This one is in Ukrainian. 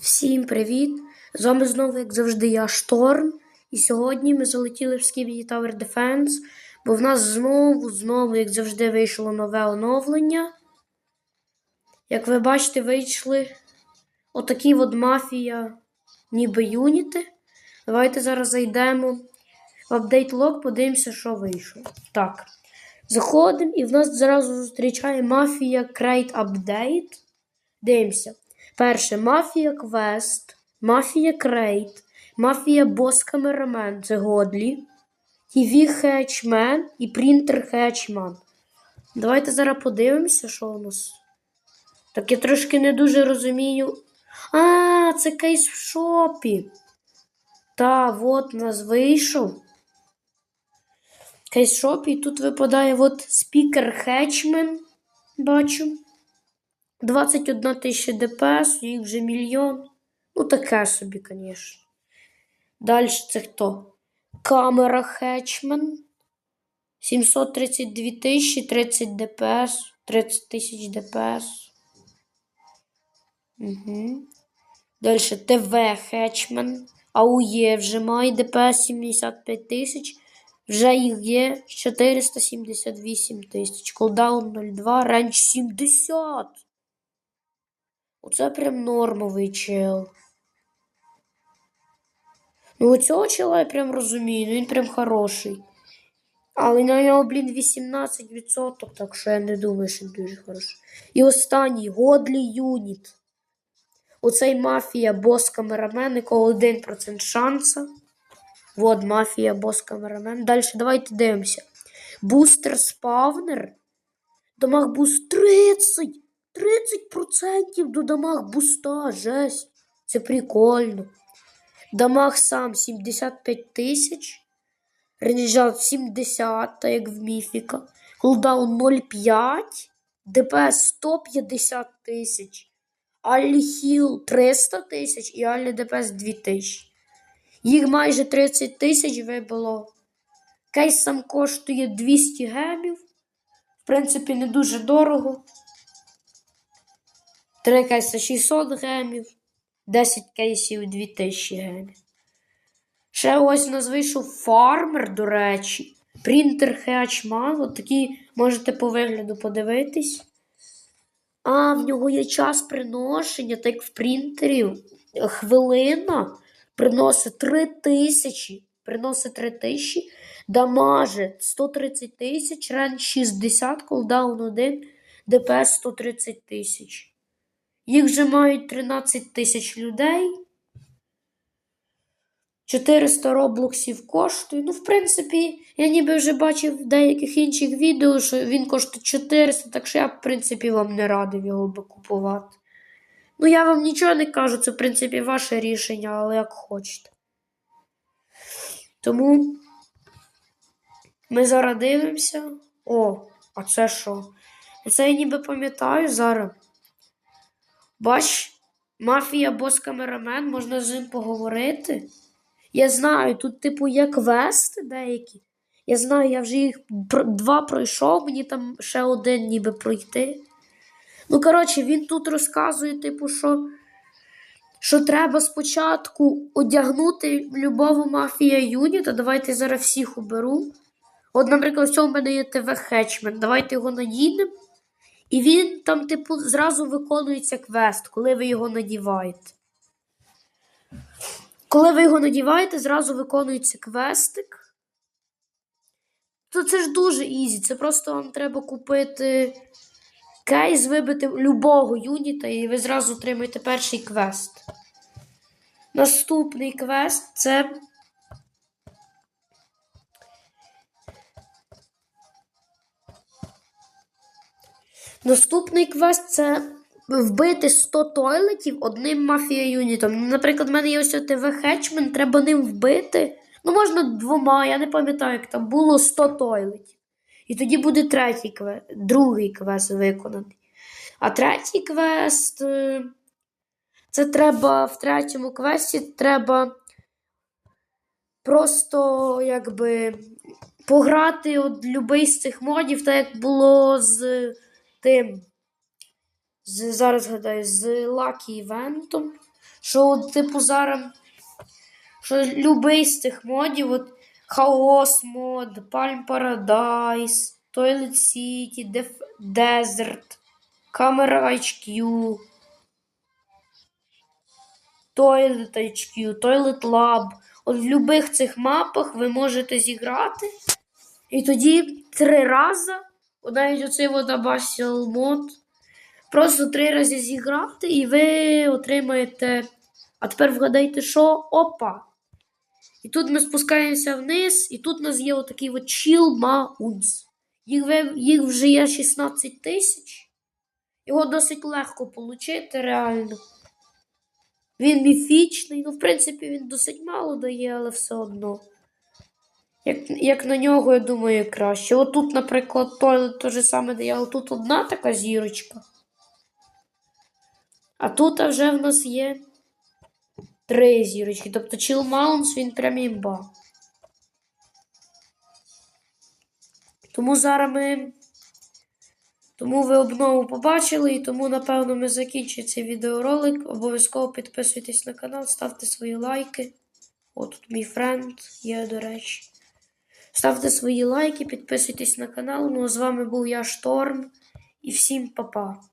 Всім привіт! З вами знову, як завжди, я Шторм. І сьогодні ми залетіли в Skibidi Tower Defense, бо в нас знову, знову, як завжди, вийшло нове оновлення. Як ви бачите, вийшли отакі от мафія, ніби юніти. Давайте зараз зайдемо в апдейт лог, подивимося, що вийшло. Так. Заходимо, і в нас зразу зустрічає мафія Crate Update. Дивимося. Перше Мафія Квест, Мафія Крейт, Мафія Бос Камерамен це Годлі, TV Хетчмен і Принтер Хетчман. Давайте зараз подивимося, що у нас. Так я трошки не дуже розумію. А, це кейс в шопі. Та, от у нас вийшов. Кейс в шопі, тут випадає от спікер Хетчмен. Бачу. 21 тисяча ДПС, їх вже мільйон. Ну, таке собі, звісно. Далі це хто? Камера Хетчмен. 732 тисячі, 30 ДПС, 30 тисяч ДПС. Угу. Далі ТВ Хетчмен. АУЄ вже має ДПС 75 тисяч. Вже їх є 478 тисяч. Колдаун 02, ренч 70. Оце прям нормовий чел. Ну, цього чела я прям розумію, ну він прям хороший. Але на нього, блін, 18%, так що я не думаю, що він дуже хороший. І останній Годлі Юніт. Оцей мафія бос камерамен, якого 1% шанса. Вот мафія бос камерамен. Далі давайте дивимося. Бустер спавнер. Дамаг буст 30. 30% до дамаг буста, жесть. Це прикольно. Дамаг сам 75 тисяч. Ренежат 70, так як в міфіка. Кулдаун 0,5. ДПС 150 тисяч. Аллі Хіл 300 тисяч і Аллі ДПС 2000. Їх майже 30 тисяч вибило. Кейс сам коштує 200 гемів. В принципі, не дуже дорого. 3 кейси 600 гемів, 10 кейсів 2000 гемів. Ще ось у нас вийшов фармер, до речі. Принтер Хеачман. От такі можете по вигляду подивитись. А, в нього є час приношення, так як в принтері. Хвилина приносить 3000. Приносить 3000, дамаже 130 тисяч, рен 60, колдаун 1, ДПС 130 тисяч. Їх вже мають 13 тисяч людей. 400 роблоксів коштує. Ну, в принципі, я ніби вже бачив в деяких інших відео, що він коштує 400, так що я, в принципі, вам не радив його би купувати. Ну, я вам нічого не кажу, це, в принципі, ваше рішення, але як хочете. Тому ми зараз дивимося. О, а це що? Це я ніби пам'ятаю зараз. Бач, мафія бос камерамен, можна з ним поговорити. Я знаю, тут, типу, є квести деякі. Я знаю, я вже їх два пройшов, мені там ще один ніби пройти. Ну, коротше, він тут розказує, типу, що, що треба спочатку одягнути любого мафія юніта. Давайте зараз всіх уберу. От, наприклад, в цьому в мене є ТВ Хетчмен. Давайте його надінемо. І він там, типу, зразу виконується квест, коли ви його надіваєте. Коли ви його надіваєте, зразу виконується квестик. То це ж дуже ізі. Це просто вам треба купити кейс, вибити любого юніта, і ви зразу отримаєте перший квест. Наступний квест це. Наступний квест це вбити 100 тойлетів одним мафія юнітом. Наприклад, в мене є ось ТВ Хетчмен, треба ним вбити. Ну, можна двома, я не пам'ятаю, як там було 100 тойлетів. І тоді буде третій квест, другий квест виконаний. А третій квест. е, Це треба в третьому квесті треба просто якби пограти от любий з цих модів, так як було з тим. З, зараз гадаю, з Lucky Івентом. Що, типу, зараз. Що любий з цих модів, от Хаос мод, Palm Paradise, Toilet City, Def- Desert, Camera HQ, Toilet HQ, Toilet Lab. От в будь-яких цих мапах ви можете зіграти. І тоді три рази, навіть оцей Abyssal мод, просто три рази зіграти, і ви отримаєте. А тепер вгадайте, що? Опа! І тут ми спускаємося вниз, і тут у нас є отакий от Chill Mounts. Їх, їх вже є 16 тисяч. Його досить легко отримати, реально. Він міфічний, ну, в принципі, він досить мало дає, але все одно. Як, як на нього, я думаю, краще. От тут, наприклад, тойлет те же саме дає, але тут одна така зірочка. А тут вже в нас є три зірочки. Тобто Chill Mounts, він прям імба. Тому зараз ми. Тому ви обнову побачили, і тому, напевно, ми закінчимо цей відеоролик. Обов'язково підписуйтесь на канал, ставте свої лайки. О, тут мій френд є, до речі. Ставте свої лайки, підписуйтесь на канал. Ну а з вами був я Шторм. І всім па-па.